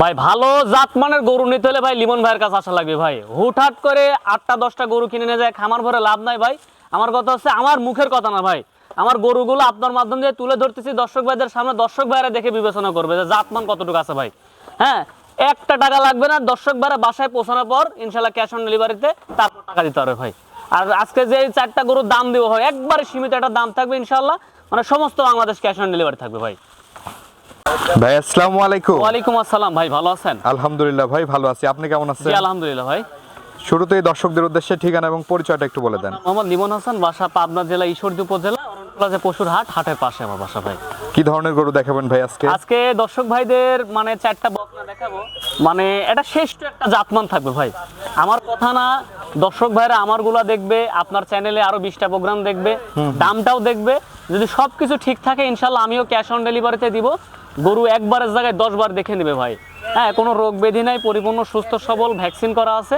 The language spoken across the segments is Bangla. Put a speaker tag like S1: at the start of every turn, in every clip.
S1: ভাই, ভালো জাতমানের গরু নিতে হলে ভাই লিমন ভাইয়ের কাছে আসা লাগবে ভাই। হুটহাট করে আটটা, দশটা গরু কিনে নিয়ে যায়, খামার ভরে লাভ নাই ভাই। আমার কথা হচ্ছে, আমার মুখের কথা না ভাই। আমার গরুগুলো আপনার মাধ্যম দিয়ে তুলে ধরতেছি, দর্শক ভাইদের সামনে। দর্শক ভাইরা দেখে বিবেচনা করবে যে জাতমান কতটুকু আছে ভাই। হ্যাঁ একটা টাকা লাগবে না, দর্শক ভাইরা বাসায় পৌঁছানোর পর ইনশাল্লাহ ক্যাশ অন ডেলিভারিতে তারপর টাকা দিতে হবে ভাই। আর আজকে যে চারটা গরুর দাম দেওয়া হয় একবারে সীমিত একটা দাম থাকবে ইনশাল্লাহ। মানে সমস্ত বাংলাদেশ ক্যাশ অন ডেলিভারি থাকবে ভাই।
S2: ভাই আসসালামু আলাইকুম।
S1: ওয়ালাইকুম আসসালাম ভাই ভালো আছেন?
S2: আলহামদুলিল্লাহ ভাই ভালো আছি। আপনি কেমন আছেন?
S1: আলহামদুলিল্লাহ ভাই।
S2: শুরুতেই দর্শকদের উদ্দেশ্যে ঠিকানা এবং পরিচয়টা একটু বলে দেন।
S1: মোহাম্মদ লিমন হাসান বাসা পাবনা জেলা ঈশ্বরদী উপজেলা পশুর হাট হাটের পাশে আমার বাসা ভাই।
S2: কি ধরনের গরু দেখাবেন ভাই আজকে?
S1: আজকে দর্শক ভাইদের মানে চারটা বকনা দেখাবো। মানে এটা শ্রেষ্ঠ একটা জাতমান থাকবে ভাই। আমার কথা না দর্শক ভাইরা আমারগুলা দেখবে আপনার চ্যানেলে আরও বিশটা প্রোগ্রাম দেখবে দামটাও দেখবে। যদি সবকিছু ঠিক থাকে ইনশাল্লাহ আমিও ক্যাশ অন ডেলিভারিতে দিব। গরু একবারের জায়গায় দশ বার দেখে নেবে ভাই। হ্যাঁ কোনো রোগ ব্যাধি নাই পরিপূর্ণ সুস্থ সবল ভ্যাকসিন করা আছে।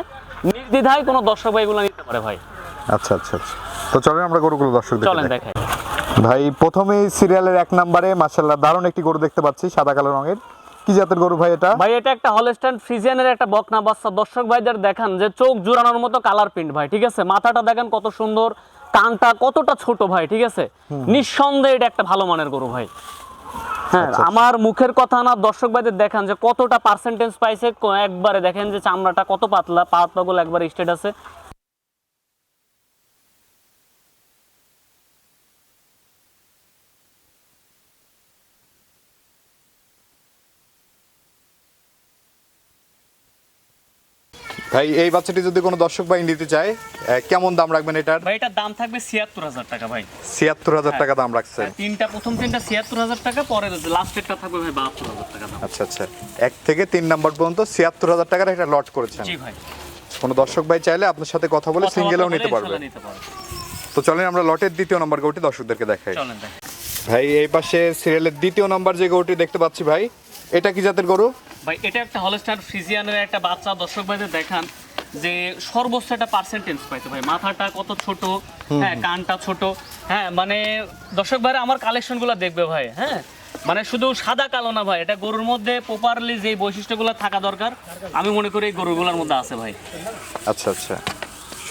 S1: নির্দ্বিধায় কোনো দর্শক ভাইগুলো নিতে পারে ভাই।
S2: আচ্ছা আচ্ছা আচ্ছা। তো চলেন আমরা গরুগুলো দর্শকদের
S1: চলেন দেখাই।
S2: ভাই প্রথমেই সিরিয়ালের এক নম্বরে মাশাআল্লাহ দারুণ একটি গরু দেখতে পাচ্ছি সাদা কালো রঙের। কি জাতের গরু ভাই এটা?
S1: ভাই এটা একটা হলস্টাইন ফ্রিজিয়ানের একটা বকনা বাচ্চা। দর্শক ভাইদের দেখান যে চোখ জোড়ানোর মতো কালার প্রিন্ট ভাই ঠিক আছে? মাথাটা দেখেন কত সুন্দর কানটা কতটা ছোট ভাই ঠিক আছে? নিঃসন্দেহে এটা একটা ভালো মানের গরু ভাই। হ্যাঁ
S2: আচ্ছা, আচ্ছা।
S1: আমার মুখের কথা না দর্শক ভাইদের দেখান যে কতটা পার্সেন্টেজ পাইছে একবারে দেখেন যে চামড়াটা কত পাতলা পাতলা গুলো একবারে স্টেট আছে
S2: ভাই এই বাচ্চাটি যদি কোনো দর্শক ভাই নিতে চায় কেমন দাম রাখবেন এটার?
S1: ভাই এটার দাম থাকবে ছিয়াত্তর হাজার টাকা ভাই।
S2: ছিয়াত্তর হাজার টাকা দাম রাখছেন।
S1: তিনটা প্রথম তিনটা ছিয়াত্তর হাজার টাকা পরের লাস্টেরটা থাকবে ভাই বাহাত্তর হাজার টাকা দাম।
S2: আচ্ছা আচ্ছা। এক থেকে তিন নাম্বার পর্যন্ত ছিয়াত্তর হাজার টাকার একটা লট করেছেন।
S1: জি ভাই।
S2: কোনো দর্শক ভাই চাইলে আপনার সাথে কথা বলে সিঙ্গেলও নিতে পারবে। তো চলেন আমরা লটের দ্বিতীয় নম্বর গরুটি দর্শকদেরকে দেখাই। ভাই এই পাশে সিরিয়ালের দ্বিতীয় নম্বর যে গরুটি দেখতে পাচ্ছি ভাই এটা কি জাতের গরু?
S1: ভাই এটা একটা হলস্টার ফ্রিজিয়ানের একটা বাচ্চা। দর্শক ভাইদের দেখান যে সর্বোচ্চ একটা পার্সেন্টেজ পাইতো ভাই। মাথাটা কত ছোট? হ্যাঁ কানটা ছোট। হ্যাঁ মানে দর্শক ভাইরা আমার কালেকশনগুলো দেখবে ভাই হ্যাঁ? মানে শুধু সাদা কালো না ভাই এটা গরুর মধ্যে প্রপারলি যে বৈশিষ্ট্যগুলো থাকা দরকার আমি মনে করি এই গরুগুলোর মধ্যে আছে ভাই।
S2: আচ্ছা আচ্ছা।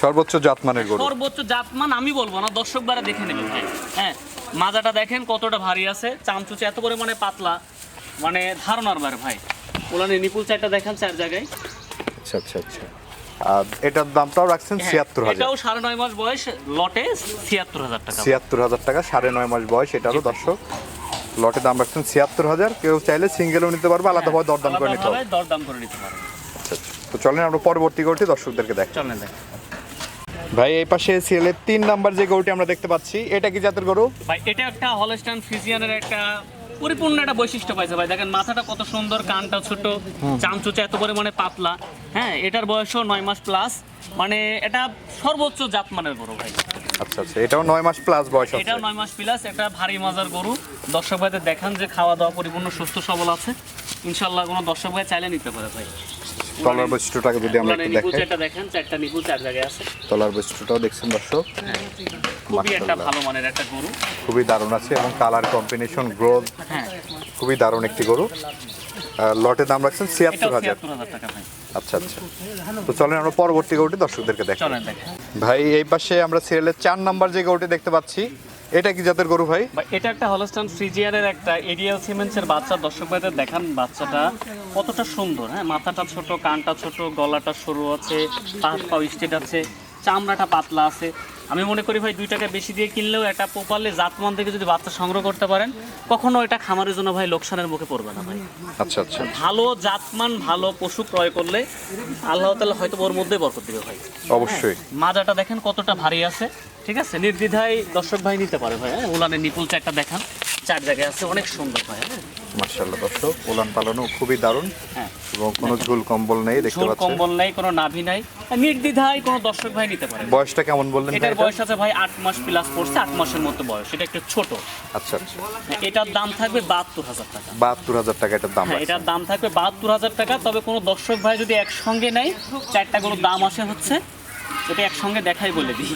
S2: সর্বোচ্চ জাতমানের গরু।
S1: সর্বোচ্চ জাতমান আমি বলব না দর্শক বারা দেখে নেবে ভাই। হ্যাঁ মাজাটা দেখেন কতটা ভারী আছে। চামচুচে এত পরিমাণে পাতলা। মানে ধারণার বার ভাই। ওলানে নিপুল চারটা দেখেন চার জায়গায়।
S2: আচ্ছা আচ্ছা আচ্ছা। আর এটার দামটাও রাখছেন
S1: হ্যাঁ,
S2: ছিয়াত্তর হাজার।
S1: এটাও সাড়ে নয় মাস বয়স লটে ছিয়াত্তর হাজার টাকা।
S2: ছিয়াত্তর হাজার টাকা সাড়ে নয় মাস বয়স এটারও দর্শক। লটে দাম রাখছেন ছিয়াত্তর হাজার। কেউ চাইলে সিঙ্গেলও নিতে পারবে আলাদা আলাদাভাবে দরদাম করে নিতে
S1: আলাদাভাবে দরদাম করে নিতে পারবে।
S2: আচ্ছা তো চলেন আমরা পরবর্তী গরুটি দর্শকদেরকে দেখ
S1: চলেন দেখ
S2: ভাই এই পাশে সিরিয়ালের তিন নাম্বার যে গরুটি আমরা দেখতে পাচ্ছি এটা কি জাতের গরু?
S1: ভাই এটা একটা হলস্টাইন ফিজিয়ানের একটা পরিপূর্ণ একটা বৈশিষ্ট্য পাইছে ভাই। দেখেন মাথাটা কত সুন্দর কানটা ছোট চামচুচা এত পরিমাণে পাতলা। হ্যাঁ এটার বয়সও নয় মাস প্লাস মানে এটা সর্বোচ্চ জাত মানের গরু ভাই।
S2: আচ্ছা আচ্ছা এটাও নয় মাস প্লাস বয়স
S1: এটাও নয় মাস প্লাস একটা ভারী মজার গরু। দর্শক ভাইদের দেখান যে খাওয়া দাওয়া পরিপূর্ণ সুস্থ সবল আছে। ইনশাল্লাহ কোনো দর্শক ভাই চাইলে নিতে পারে ভাই।
S2: তলার বৈশিষ্ট্যটাকে যদি আমরা একটু দেখাই
S1: চারটা দেখেন চারটা নিপুল চার জায়গায় আছে।
S2: তলার বৈশিষ্ট্যটাও দেখছেন দর্শক।
S1: খুবই একটা ভালো মানের একটা গরু।
S2: খুবই দারুণ আছে এবং কালার কম্বিনেশন গ্রোথ
S1: হ্যাঁ।
S2: খুবই দারুণ একটি গরু। লটের দাম রাখছেন ছিয়াত্তর হাজার। আচ্ছা আচ্ছা। তো চলেন আমরা পরবর্তী গরুটি দর্শকদেরকে দেখাই।
S1: চলেন দেখেন।
S2: ভাই এই পাশে আমরা সিরিয়ালের চার নাম্বার যে গরুটি দেখতে পাচ্ছি এটা কি জাতের গরু ভাই?
S1: এটা একটা হলস্টান ফ্রিজিয়ারের একটা এরিয়াল সিমেন্টসের বাচ্চা। দর্শক ভাইদের দেখান, বাচ্চাটা কতটা সুন্দর হ্যাঁ? মাথাটা ছোট, কানটা ছোট, গলাটা সরু আছে পা পাও স্টেট আছে। চামড়াটা পাতলা আছে। আমি মনে করি ভাই দুই টাকা বেশি দিয়ে কিনলেও একটা প্রপারলি জাতমান থেকে যদি বাচ্চা সংগ্রহ করতে পারেন কখনো এটা খামারের জন্য ভাই লোকসানের মুখে পড়বে না ভাই।
S2: আচ্ছা আচ্ছা।
S1: ভালো জাতমান ভালো পশু ক্রয় করলে আল্লাহ তালা হয়তো ওর মধ্যেই বরকত দিবে ভাই।
S2: অবশ্যই।
S1: মাজাটা দেখেন কতটা ভারী আছে ঠিক আছে? নির্দ্বিধায় দর্শক ভাই নিতে পারে ভাই হ্যাঁ? উলানের নিপুল চারটা দেখান চার জায়গায় আছে অনেক সুন্দর ভাই হ্যাঁ?
S2: মার্শাল্লাহ দর্শক উলান পালানো খুবই দারুণ
S1: হ্যাঁ।
S2: এবং কোনো ঝুল কম্বল নেই দেখতে পাচ্ছেন।
S1: কম্বল নাই কোনো নাভি নাই। নির্দ্বিধায় কোনো দর্শক ভাই নিতে পারে
S2: বয়সটা কেমন বললেন
S1: এটার বয়স আছে ভাই আট মাস প্লাস পড়ছে আট মাসের মতো বয়স। এটা একটু ছোট।
S2: আচ্ছা আচ্ছা।
S1: এটার দাম থাকবে বাহাত্তর হাজার টাকা।
S2: বাহাত্তর হাজার টাকা এটার দাম
S1: হ্যাঁ এটার দাম থাকবে বাহাত্তর হাজার টাকা তবে কোনো দর্শক ভাই যদি একসঙ্গে নেয় চারটা কোনো দাম আসে হচ্ছে এটা একসঙ্গে দেখাই বলে দিই।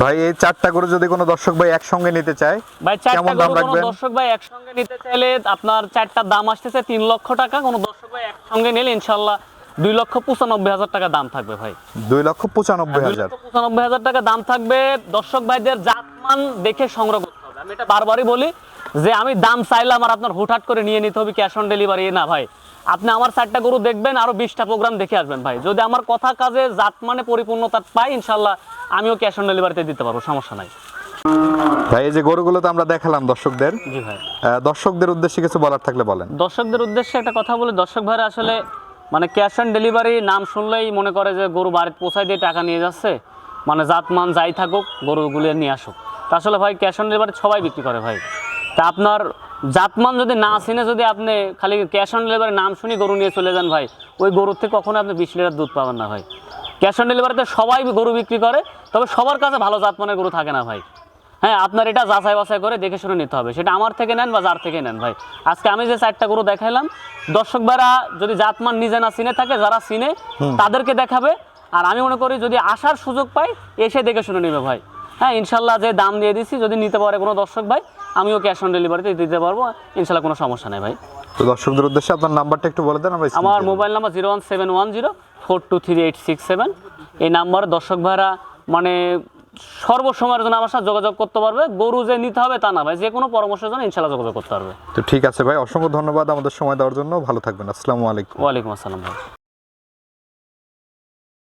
S2: ভাই এই চারটা করে যদি কোনো দর্শক ভাই একসঙ্গে নিতে চায়
S1: ভাই চারটা
S2: কেমন দাম রাখবেন?
S1: দর্শক ভাই একসঙ্গে নিতে চাইলে আপনার চারটার দাম আসতেছে তিন লক্ষ টাকা কোনো দর্শক ভাই একসঙ্গে নিলে ইনশাল্লাহ দুই লক্ষ পঁচানব্বই হাজার টাকা দাম থাকবে ভাই।
S2: দুই লক্ষ পঁচানব্বই হাজার।
S1: পঁচানব্বই হাজার টাকা দাম থাকবে। দর্শক ভাইদের জাতমান দেখে সংগ্রহ করতে হবে। আমি এটা বারবারই বলি যে আমি দাম চাইলাম আর আপনার হুটহাট করে নিয়ে নিতে হবে ক্যাশ অন ডেলিভারি না ভাই। আপনি আমার চারটা গরু দেখবেন আরও বিশটা প্রোগ্রাম দেখে আসবেন ভাই। যদি আমার কথা কাজে জাত মানে পরিপূর্ণতা পাই ইনশাল্লাহ আমিও ক্যাশ অন ডেলিভারিতে দিতে পারব সমস্যা নাই।
S2: ভাই এই যে গরুগুলো তো আমরা দেখালাম দর্শকদের।
S1: জি ভাই।
S2: দর্শকদের উদ্দেশ্যে কিছু বলার থাকলে বলেন।
S1: দর্শকদের উদ্দেশ্যে একটা কথা বলে দর্শক ভাইরা আসলে মানে ক্যাশ অন ডেলিভারি নাম শুনলেই মনে করে যে গরু বাড়িতে পৌঁছায় দিয়ে টাকা নিয়ে যাচ্ছে। মানে জাতমান যাই থাকুক গরুগুলো নিয়ে আসুক। তা আসলে ভাই ক্যাশ অন ডেলিভারি সবাই বিক্রি করে ভাই। তা আপনার জাতমান যদি না চিনে যদি আপনি খালি ক্যাশ অন ডেলিভারি নাম শুনি গরু নিয়ে চলে যান ভাই ওই গরুর থেকে কখনো আপনি বিশ লিটার দুধ পাবেন না ভাই। ক্যাশ অন ডেলিভারিতে সবাই গরু বিক্রি করে তবে সবার কাছে ভালো জাতমানের গরু থাকে না ভাই। হ্যাঁ আপনার এটা যাচাই বাছাই করে দেখে শুনে নিতে হবে। সেটা আমার থেকে নেন বা যার থেকে নেন ভাই। আজকে আমি যে চারটা গরু দেখাইলাম দর্শক ভাইরা যদি জাতমান নিজে না চিনে থাকে যারা চিনে তাদেরকে দেখাবে। আর আমি মনে করি যদি আসার সুযোগ পাই এসে দেখে শুনে নেবে ভাই। হ্যাঁ ইনশাল্লাহ যে দাম দিয়ে দিছি যদি নিতে পারে কোনো দর্শক ভাই আমিও ক্যাশ অন ডেলিভারিতে দিতে পারব। ইনশাল্লাহ কোনো সমস্যা নেই ভাই।
S2: তো দর্শকদের উদ্দেশ্যে আপনার নাম্বারটা একটু বলে দেন আমার
S1: mobile number zero one seven one zero four two three eight six seven. এই নাম্বারে দর্শক ভাইরা মানে সর্বসময়ের জন্য আমার সাথে যোগাযোগ করতে পারবে। গরু যে নিতে হবে তা না ভাই যে কোনো পরামর্শের জন্য ইনশাল্লাহ যোগাযোগ করতে পারবে।
S2: তো ঠিক আছে ভাই অসংখ্য ধন্যবাদ আমাদের সময় দেওয়ার জন্য। ভালো থাকবেন আসসালামু আলাইকুম।
S1: ওয়ালাইকুম আসসালাম ভাই।